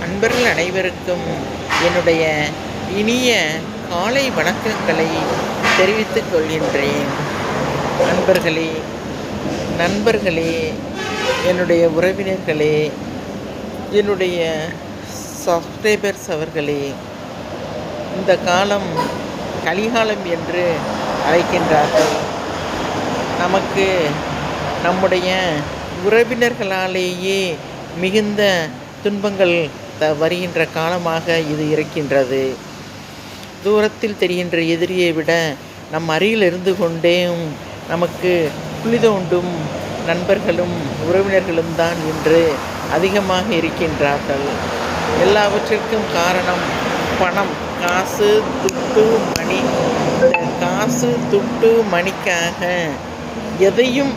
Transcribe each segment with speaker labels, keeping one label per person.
Speaker 1: நண்பர்கள் அனைவருக்கும் என்னுடைய இனிய காலை வணக்கங்களை தெரிவித்துக் கொள்கின்றேன். நண்பர்களே நண்பர்களே என்னுடைய உறவினர்களே என்னுடைய சப்ஸ்கிரைபர்ஸ் அவர்களே இந்த காலம் கலிகாலம் என்று அழைக்கின்றார்கள். நமக்கு நம்முடைய உறவினர்களாலேயே மிகுந்த துன்பங்கள் த வருகின்ற காலமாக இது இருக்கின்றது. தூரத்தில் தெரிகின்ற எதிரியை விட நம் அருகில் இருந்து கொண்டேயும் நமக்கு புழிதோண்டும் நண்பர்களும் உறவினர்களும் தான் இன்று அதிகமாக இருக்கின்றார்கள். எல்லாவற்றிற்கும் காரணம் பணம். காசு துட்டு மணி. காசு துட்டு மணிக்காக எதையும்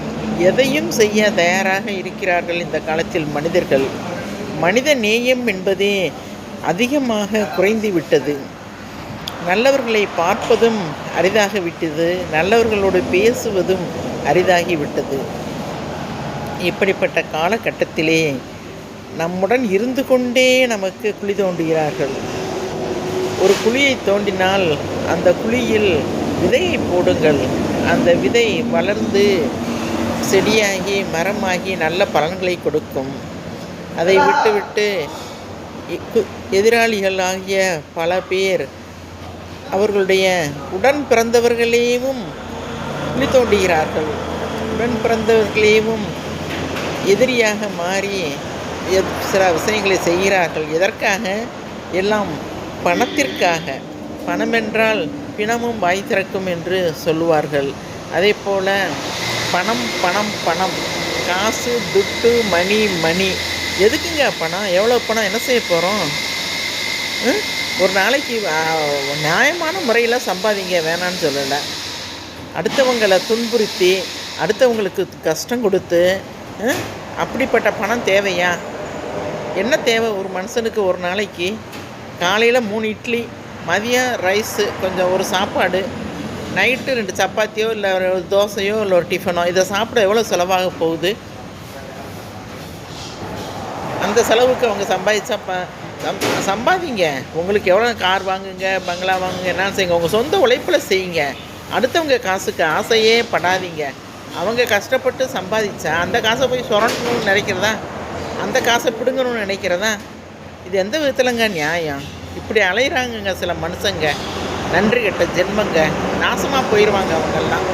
Speaker 1: எதையும் செய்ய தயாராக இருக்கிறார்கள் இந்த காலத்தில் மனிதர்கள். மனித நேயம் என்பதே அதிகமாக குறைந்து விட்டது நல்லவர்களை பார்ப்பதும் அரிதாகிவிட்டது நல்லவர்களோடு பேசுவதும் அரிதாகிவிட்டது. இப்படிப்பட்ட காலகட்டத்திலே நம்முடன் இருந்து கொண்டே நமக்கு குழி தோண்டுகிறார்கள் ஒரு குழியை தோண்டினால் அந்த குழியில் விதையை போடுங்கள். அந்த விதை வளர்ந்து செடியாகி மரமாகி நல்ல பலன்களை கொடுக்கும். அதை விட்டுவிட்டு எதிராளிகள் ஆகிய பல பேர் அவர்களுடைய உடன் பிறந்தவர்களையும் குழி தோண்டுகிறார்கள். உடன் பிறந்தவர்களையும் எதிரியாக மாறி எத்- சில விஷயங்களை செய்கிறார்கள். எதற்காக? எல்லாம் பணத்திற்காக. பணம் என்றால் பிணமும் வாய் திறக்கும் என்று சொல்லுவார்கள். அதே போல் பணம் பணம் பணம். காசு துட்டு மணி மணி. எதுக்குங்க பணம் எவ்வளோ பணம் என்ன செய்ய போகிறோம் ஒரு நாளைக்கு நியாயமான முறையில் சம்பாதிங்க வேணான்னு சொல்லலை. அடுத்தவங்களை துன்புறுத்தி அடுத்தவங்களுக்கு கஷ்டம் கொடுத்து அப்படிப்பட்ட பணம் தேவையா? என்ன தேவை ஒரு மனுஷனுக்கு ஒரு நாளைக்கு? காலையில் மூணு இட்லி மதியம் ரைஸு கொஞ்சம் ஒரு சாப்பாடு நைட்டு ரெண்டு சப்பாத்தியோ இல்லை ஒரு தோசையோ இல்லை ஒரு டிஃபனோ இதை சாப்பிட எவ்வளோ செலவாக போகுது? அந்த செலவுக்கு அவங்க சம்பாதிச்சா ப சம் சம்பாதிங்க. உங்களுக்கு எவ்வளோ கார் வாங்குங்க பங்களா வாங்குங்க என்ன செய்யுங்க உங்கள் சொந்த உழைப்பில் செய்யுங்க. அடுத்தவங்க காசுக்கு ஆசையே படாதீங்க. அவங்க கஷ்டப்பட்டு சம்பாதிச்சா அந்த காசை போய் சுரண்டணும்னு நினைக்கிறதா? அந்த காசை பிடுங்கணும்னு நினைக்கிறதா? இது எந்த விதத்துலங்க நியாயம்? இப்படி அலையிறாங்கங்க சில மனுஷங்க. நன்றி கெட்ட ஜென்மங்க. நாசமாக போயிடுவாங்க அவங்கெல்லாம்.